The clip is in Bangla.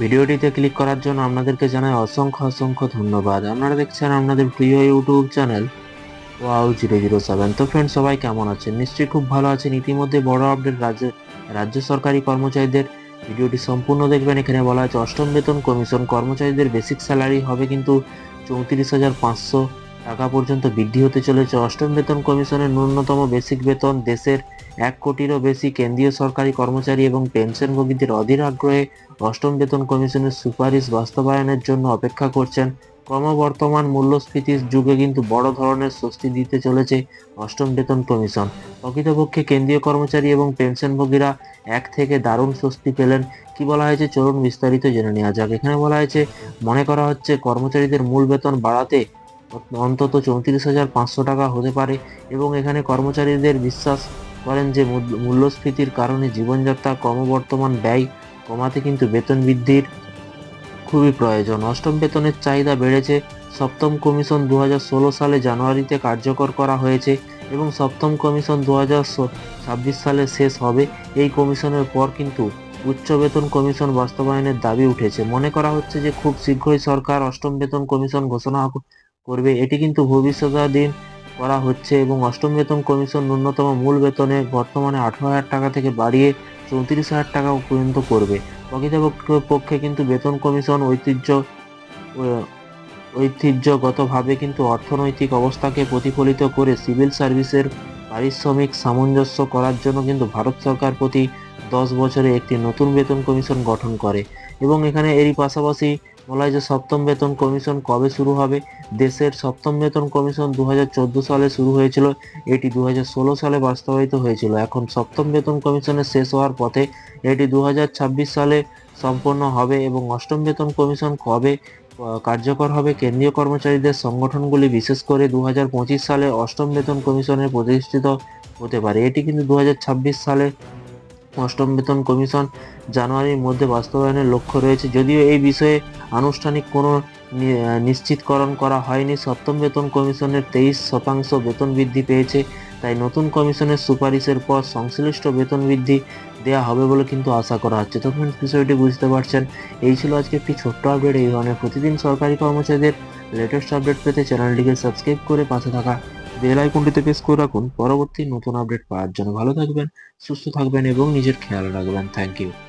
ভিডিওটিতে ক্লিক করার জন্য আপনাদেরকে জানাই অসংখ্য অসংখ্য ধন্যবাদ। আপনারা দেখছেন আপনাদের প্রিয় YouTube channel wow zero zero seven. তো ফ্রেন্ড সবাই কেমন আছেন? নিশ্চয়ই খুব ভালো আছেন। ইতিমধ্যে বড় আপডেট রাজ্য রাজ্য সরকারি কর্মচারীদের ভিডিওটি সম্পূর্ণ দেখবেন। এখানে বলা আছে অষ্টম বেতন কমিশন কর্মচারীদের বেসিক স্যালারি হবে কিন্তু চৌত্রিশ হাজার পাঁচশো টাকা পর্যন্ত বৃদ্ধি হতে চলেছে। অষ্টম বেতন কমিশনের ন্যূনতম বেসিক বেতন দেশের এক কোটিরও বেশি কেন্দ্রীয় সরকারি কর্মচারী এবং পেনশনভোগীদের অধীর আগ্রহে অষ্টম বেতন কমিশনের সুপারিশ বাস্তবায়নের জন্য অপেক্ষা করছেন। ক্রমবর্তমান মূল্যস্ফীতির যুগে কিন্তু বড় ধরনের স্বস্তি দিতে চলেছে অষ্টম বেতন কমিশন। প্রকৃতপক্ষে কেন্দ্রীয় কর্মচারী এবং পেনশনভোগীরা এক থেকে দারুণ স্বস্তি পেলেন। কি বলা হয়েছে চলুন বিস্তারিত জেনে নেওয়া যাক। এখানে বলা হয়েছে, মনে করা হচ্ছে কর্মচারীদের মূল বেতন বাড়াতে অন্তত চৌত্রিশ হাজার পাঁচশো টাকা হতে পারে এবং এখানে কর্মচারীদের বিশ্বাস করেন যে মূল্যস্ফীতির কারণে জীবনযাত্রা ক্রমবর্তমান ব্যয় কমাতে কিন্তু বেতন বৃদ্ধির খুবই প্রয়োজন। অষ্টম বেতনের চাহিদা বেড়েছে। সপ্তম কমিশন দু হাজার ষোলো সালে জানুয়ারিতে কার্যকর করা হয়েছে এবং সপ্তম কমিশন দু সালে শেষ হবে। এই কমিশনের পর কিন্তু উচ্চ বেতন কমিশন বাস্তবায়নের দাবি উঠেছে। মনে করা হচ্ছে যে খুব শীঘ্রই সরকার অষ্টম বেতন কমিশন ঘোষণা করবে। এটি কিন্তু ভবিষ্যতাধীন করা হচ্ছে এবং অষ্টম বেতন কমিশন ন্যূনতম মূল বেতনে বর্তমানে আঠারো হাজার টাকা থেকে বাড়িয়ে চৌত্রিশ হাজার টাকা পর্যন্ত করবে। প্রকৃতপক্ষে কিন্তু বেতন কমিশন ঐতিহ্য, ঐতিহ্যগতভাবে কিন্তু অর্থনৈতিক অবস্থাকে প্রতিফলিত করে সিভিল সার্ভিসের পারিশ্রমিক সামঞ্জস্য করার জন্য কিন্তু ভারত সরকার প্রতি দশ বছরে একটি নতুন বেতন কমিশন গঠন করে। এবং এখানে এরই পাশাপাশি বলা হয় যে সপ্তম বেতন কমিশন কবে শুরু হবে? দেশের সপ্তম বেতন কমিশন দু হাজার চোদ্দ সালে শুরু হয়েছিল। এটি দু হাজার ষোলো সালে বাস্তবায়িত হয়েছিল। এখন সপ্তম বেতন কমিশনের শেষ হওয়ার পথে এটি দু হাজার ছাব্বিশ সালে সম্পন্ন হবে এবং অষ্টম বেতন কমিশন কবে কার্যকর হবে কেন্দ্রীয় কর্মচারীদের সংগঠনগুলি বিশেষ করে দু হাজার পঁচিশ সালে অষ্টম বেতন কমিশনের প্রতিষ্ঠিত হতে পারে। এটি কিন্তু দু হাজার ছাব্বিশ সালে অষ্টম বেতন কমিশন জানুয়ারির মধ্যে বাস্তবায়নের লক্ষ্য রয়েছে। যদিও এই বিষয়ে আনুষ্ঠানিক কোনো নিশ্চিতকরণ করা হয়নি। সপ্তম বেতন কমিশনের তেইশ শতাংশ বেতন বৃদ্ধি পেয়েছে। তাই নতুন কমিশনের সুপারিশের পর সংশ্লিষ্ট বেতন বৃদ্ধি দেওয়া হবে বলে কিন্তু আশা করা হচ্ছে। তো friends, বিষয়টি বুঝতে পারছেন। এই ছিল আজকে একটি ছোট্ট আপডেট এই ধরনের প্রতিদিন সরকারি কর্মচারীদের লেটেস্ট আপডেট পেতে চ্যানেলটিকে সাবস্ক্রাইব করে পাশে থাকা বেল আইকনটিতে প্রেস করে রাখুন। পরবর্তী নতুন আপডেট পাওয়ার জন্য ভালো থাকবেন, সুস্থ থাকবেন এবং নিজের খেয়াল রাখবেন। Thank you